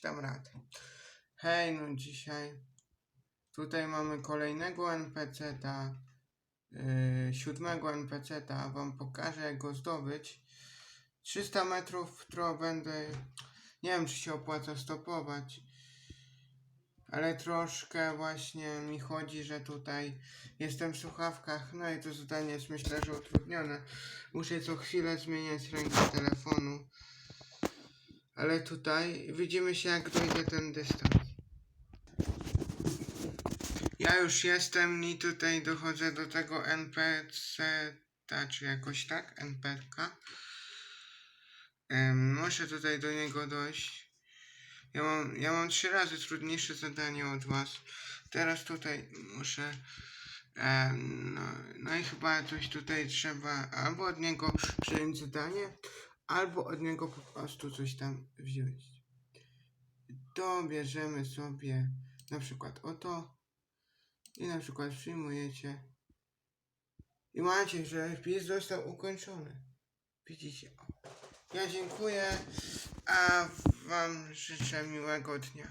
coś tam radę. Hej, no dzisiaj tutaj mamy kolejnego NPC-ta, yy, siódmego NPC-ta, wam pokażę jak go zdobyć. 300 metrów, to będę, nie wiem czy się opłaca stopować, ale troszkę właśnie mi chodzi, że tutaj jestem w słuchawkach, no i to zadanie jest myślę, że utrudnione. Muszę co chwilę zmieniać rękę telefonu. Ale tutaj widzimy się jak dojdzie ten dystans. Ja już jestem i tutaj dochodzę do tego NPC, ta, czy jakoś tak, NPK. Em, muszę tutaj do niego dojść. Ja mam, ja mam trzy razy trudniejsze zadanie od was. Teraz tutaj muszę. Em, no, no i chyba coś tutaj trzeba albo od niego przyjąć zadanie, albo od niego po prostu coś tam wziąć. To bierzemy sobie na przykład oto i na przykład przyjmujecie i macie, że wpis został ukończony. Widzicie? Ja dziękuję, a wam życzę miłego dnia.